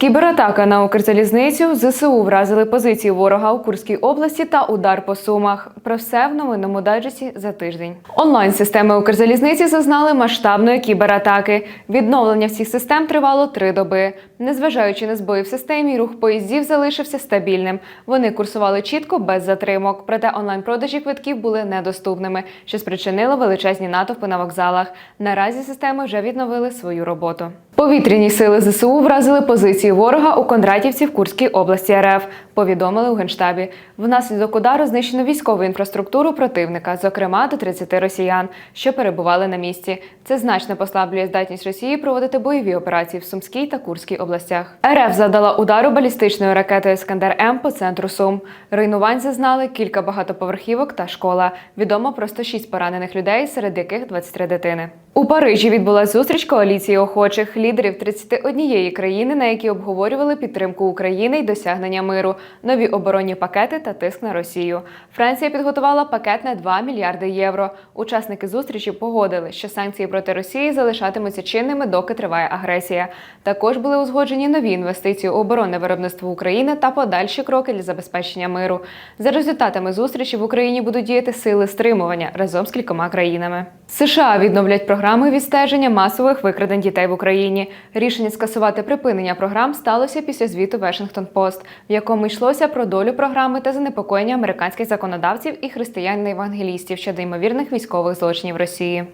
Кібератака на Укрзалізницю ЗСУ вразили позиції ворога у Курській області та удар по сумах. Про все в новинному дайджесті за тиждень. Онлайн-системи Укрзалізниці зазнали масштабної кібератаки. Відновлення всіх систем тривало три доби. Незважаючи на збої в системі, рух поїздів залишився стабільним. Вони курсували чітко без затримок. Проте онлайн-продажі квитків були недоступними, що спричинило величезні натовпи на вокзалах. Наразі системи вже відновили свою роботу. Повітряні сили ЗСУ вразили позиції ворога у Кондратівці в Курській області РФ. Повідомили у генштабі. Внаслідок удару знищено військову інфраструктуру противника, зокрема до 30 росіян, що перебували на місці. Це значно послаблює здатність Росії проводити бойові операції в Сумській та Курській областях. РФ завдала удару балістичною ракетою Скандер М по центру Сум. Руйнувань зазнали кілька багатоповерхівок та школа. Відомо про 106 поранених людей, серед яких 23 дитини. У Парижі відбулася зустріч коаліції охочих лідерів 31 країни, на які обговорювали підтримку України й досягнення миру, нові оборонні пакети та тиск на Росію. Франція підготувала пакет на 2 мільярди євро. Учасники зустрічі погодили, що санкції проти Росії залишатимуться чинними, доки триває агресія. Також були узгоджені нові інвестиції у оборонне виробництво України та подальші кроки для забезпечення миру. За результатами зустрічі в Україні будуть діяти сили стримування разом з кількома країнами. США відновлять програми відстеження масових викрадень дітей в Україні. Рішення скасувати припинення програм сталося після звіту Washington Post, в якому йшлося про долю програми та занепокоєння американських законодавців і християн-евангелістів щодо ймовірних військових злочинів Росії.